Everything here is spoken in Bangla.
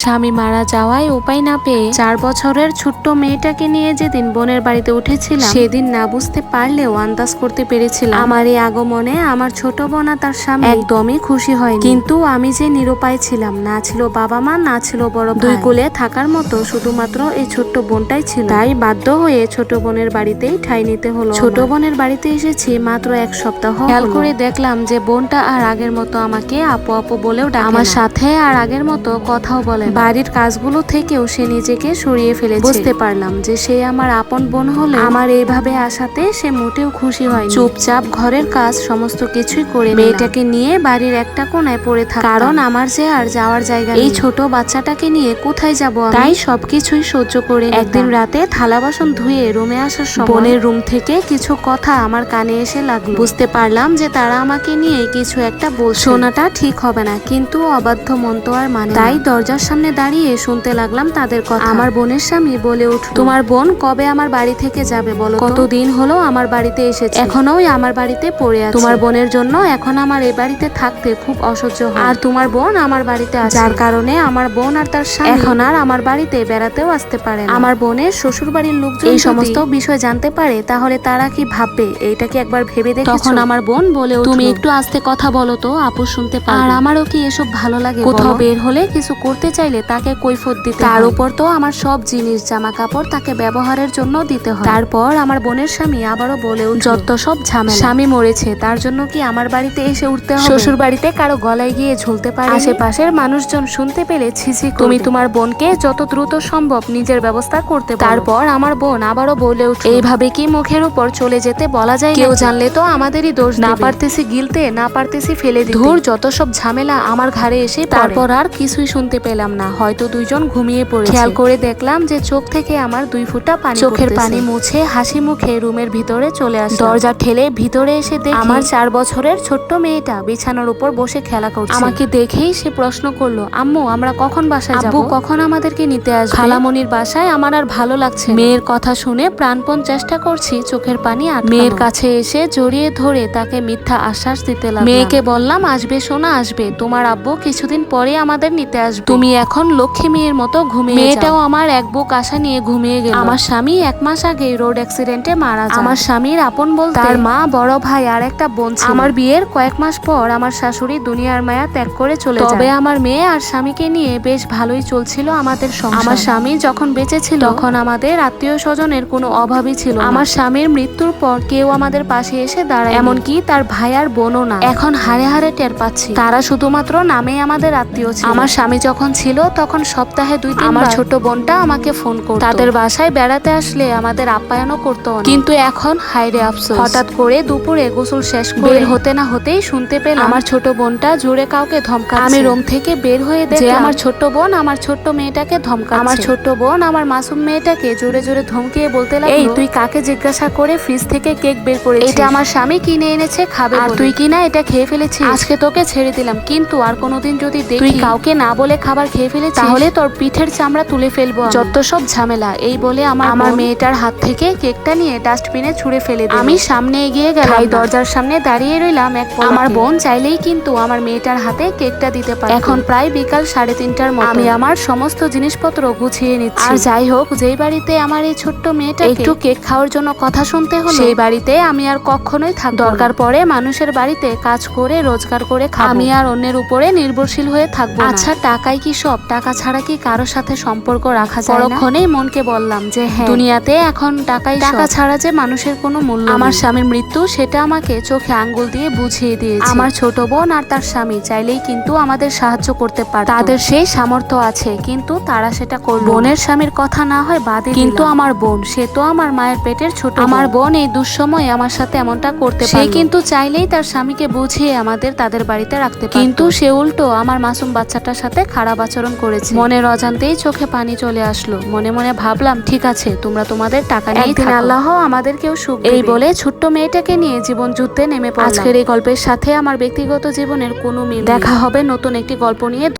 স্বামী মারা যাওয়ায় উপায় না পেয়ে চার বছরের ছোট্ট মেয়েটাকে নিয়ে যেদিন বোনের বাড়িতে উঠেছিলাম সেদিন না বুঝতে পারলেও আন্দাজ করতে পেরেছিলাম। আমার এই আগমনে আমার ছোট বোন আর তার স্বামী একদমই খুশি হয়নি। কিন্তু আমি যে নিরুপায় ছিলাম না ছিল বাবা মা না ছিল বড়। দুই কুলে থাকার মতো শুধুমাত্র এই ছোট্ট বোনটাই ছিল। তাই বাধ্য হয়ে ছোট বোনের বাড়িতেই ঠাই নিতে হলো। ছোট বোনের বাড়িতে এসেছি মাত্র এক সপ্তাহ খেয়াল করে দেখলাম যে বোনটা আর আগের মতো আমাকে আপু আপু বলেও ডাকে আমার সাথে আর আগের মতো কথাও বলে। বাড়ির কাজগুলো থেকেও সে নিজেকে সরিয়ে ফেলেছে। বুঝতে পারলাম যে সে আমার আপন বোন হলে আমার এইভাবে আসাতে সে মোটেও খুশি হয় চুপচাপ ঘরের কাজ সমস্ত কিছুই করে মেয়েটাকে নিয়ে বাড়ির একটা কোনায় পড়ে থাকে কারণ আমার যে আর যাওয়ার জায়গা এই ছোট বাচ্চাটাকে নিয়ে কোথায় যাব তাই সবকিছুই সহ্য করে একদিন রাতে থালা বাসন ধুয়ে রুমে আসার সময় বোনের রুম থেকে কিছু কথা আমার কানে এসে লাগল। বুঝতে পারলাম যে তারা আমাকে নিয়ে কিছু একটা বলছে। শোনাটা ঠিক হবে না কিন্তু অবাধ্য মন তো আর মানে তাই দরজার সামনে দাঁড়িয়ে শুনতে লাগলাম তাদের কথা। আমার বোনের স্বামী বলে উঠল তোমার বোন কবে আমার বাড়ি থেকে যাবে বলো কতদিন হলো আমার বাড়িতে এসেছে। এখনও আমার বাড়িতে পড়ে আছে। তোমার বোনের জন্য এখন আমার এই বাড়িতে থাকতে খুব অসহ্য আর তোমার বোন আমার বাড়িতে আছে। যার কারণে আমার বোন আর তার স্বামী এখন আর আমার বাড়িতে বেড়াতেও আসতে পারে আমার বোনের শ্বশুর বাড়ির লোকজন এই সমস্ত বিষয় জানতে পারে তাহলে তারা কি ভাববে? এইটা কি একবার ভেবে দেখেছ? তখন আমার বোন বলে তুমি একটু আস্তে কথা বলো তো আপু শুনতে পারে আর আমারও কি এসব ভালো লাগে কোথাও বের হলে কিছু করতে চাইলে তাকে কৈফত দিতে তার উপর তো আমার সব জিনিস জামা কাপড় তাকে ব্যবহারের জন্য দিতে হয়। তারপর আমার বোনের স্বামী আবারও বলে যত সব ঝামেলা। স্বামী মরেছে তার জন্য কি আমার বাড়িতে এসে উঠতে হবে? শ্বশুর বাড়িতে কারও গলায় গিয়ে ঝুলতে পারে আশেপাশের মানুষজন শুনতে পেলে ছিছি তুমি তোমার বোনকে যত দ্রুত সম্ভব নিজের ব্যবস্থা করতে তারপর আমার বোন আবারও বলে এইভাবে কি মুখের উপর চলে যেতে বলা যায় কেউ জানলে তো আমাদেরই দোষ না পারতেছি গিলতে না পারতেছি ফেলে দিতে। ধুর যত সব ঝামেলা আমার ঘাড়ে এসে তারপর আর কিছুই শুনতে পেলাম না। হয়তো দুইজন ঘুমিয়ে পড়ে খেয়াল করে দেখলাম যে চোখ থেকে আমার দুই ফুটা পানি চোখের পানি মুছে হাসি মুখে রুমের ভিতরে চলে আসে দরজা ঠেলে ভিতরে এসে দেখি আমার চার বছরের ছোট্ট মেয়েটা বিছানার উপর বসে খেলা করছে। আমাকে দেখেই সে প্রশ্ন করল আম্মু আমরা কখন বাসায় যাব? কখন আমাদেরকে নিতে আসবে? খালামনির বাসায় আমার আর ভালো লাগছে মেয়ের কথা শুনে প্রাণপণ চেষ্টা করছি চোখের পানি আর মেয়ের কাছে এসে জড়িয়ে ধরে তাকে মিথ্যা আশ্বাস দিতে লাগলাম। মেয়েকে বললাম আসবে সোনা আসবে। তোমার আব্বু কিছুদিন পরে আমাদের নিতে আসবে। তুমি এখন লক্ষ্মী মেয়ের মতো ঘুমিয়ে মেয়েটাও আমার এক বুক আশা নিয়ে ঘুমিয়ে গেল। আমার স্বামী এক মাস আগে রোড অ্যাক্সিডেন্টে মারা যায়। আমার স্বামীর আপন বলতে তার মা বড় ভাই আর একটা বোন ছিল। আমার বিয়ের কয়েক মাস পর আমার শাশুড়ি দুনিয়ার মায়া ত্যাগ করে চলে যায়। তবে আমার মেয়ে আর স্বামীকে নিয়ে বেশ ভালোই চলছিল আমাদের সংসার। আমার স্বামী যখন বেঁচে ছিল তখন আমাদের আত্মীয় স্বজনের কোনো অভাবই ছিল না। আমার স্বামীর মৃত্যুর পর কেউ আমাদের পাশে এসে দাঁড়ায় এমনকি তার ভাই আর বোনও না। এখন হারে হারে টের পাচ্ছি। তারা শুধুমাত্র নামে আমাদের আত্মীয় ছিল। আমার স্বামী যখন ছিল তখন সপ্তাহে দুই আমার ছোট বোনটা আমাকে ফোন করতো। তাদের বাসায় বেড়াতে আসলে আমাদের আপ্যায়নও করতো কিন্তু এখন হাইরে আফসোস। হঠাৎ করে দুপুরে গোসল শেষ করে হতে না হতেই শুনতে পেলাম আমার ছোট বোনটা জোরে কাউকে ধমকা আমি রুম থেকে বের হয়ে দেখি আমার ছোট বোন আমার ছোট্ট মেয়েটাকে ধমকা আমার ছোট্ট বোন আমার মাসুম মেয়েটাকে জোরে জোরে ধমকিয়ে বলতে লাগল এই তুই কাকে জিজ্ঞাসা করে ফ্রিজ থেকে কেক বের করে এটা আমার স্বামী কিনে এনেছে খাবে আর তুই কিনা এটা খেয়ে ফেলেছিস? আজকে তোকে ছেড়ে দিলাম কিন্তু আর কোনোদিন যদি দেখি তুই কাউকে না বলে খাবার খেয়ে ফেলেছিস? তাহলে তোর পিঠের চামড়া তুলে ফেলব যত সব ঝামেলা এই বলে আমার আমার মেয়েটার হাত থেকে কেকটা নিয়ে ডাস্টবিনে ছুঁড়ে ফেলে দিল। আমি সামনে এগিয়ে গেলাম। দরজার সামনে দাঁড়িয়ে রইলাম এক। আমার বোন চাইলেই কিন্তু আমার মেয়েটার হাতে কেকটা দিতে পারে এখন প্রায় বিকাল সাড়ে তিনটার মতো। আমি আমার সমস্ত জিনিসপত্র গুছিয়ে নিচ্ছি। আর যাই হোক যেই বাড়িতে আমার এই ছোট্ট মেয়েটা একটু কেক খাওয়ার জন্য কথা শুনতে হলো সেই বাড়িতে আমি আর কখনোই থাক দরকার পড়ে মানুষের বাড়িতে কাজ করে রোজগার করে খাব। আমি আর অন্যের উপরে নির্ভরশীল হয়ে থাকব না। আচ্ছা টাকাই কি সব? টাকা ছাড়া কি কারোর সাথে সম্পর্ক রাখা যায় পরক্ষণেই মনকে বললাম যে হ্যাঁ দুনিয়াতে এখন টাকাই টাকা ছাড়া যে মানুষের কোনো মূল্য আমার স্বামীর মৃত্যু সেটা আমাকে চোখে আঙ্গুল দিয়ে বুঝিয়ে দিয়েছে। আমার ছোট বোন আর তার স্বামী চাইলেই কিন্তু আমাদের সাহায্য করতে পারে তাদের সেই সামর্থ্য আছে কিন্তু তারা সেটা করল বোনের স্বামীর কথা না হয় বাদে কিন্তু আমার বোন সে তো আমার মায়ের পেটের ছোট আমার বোন এই দুঃসময় আমার সাথে এমনটা করতে পারে সে কিন্তু চাইলেই তার স্বামীকে বুঝিয়ে আমাদের তাদের বাড়িতে রাখতে কিন্তু সে উল্টো আমার মাসুম বাচ্চাটার সাথে খারাপ আচরণ করেছে। মনের অজান্তেই চোখে পানি চলে আসলো। মনে মনে ভাবলাম ঠিক আছে তোমরা তোমাদের টাকা নিয়ে একদিন আল্লাহ আমাদেরকেও সুখ এই বলে ছোট্ট মেয়েটাকে নিয়ে জীবন যুদ্ধে নেমে পড়লাম। আজকের এই গল্পের সাথে আমার ব্যক্তিগত জীবনের কোনো মিল দেখা হবে নতুন একটি গল্প নিয়ে।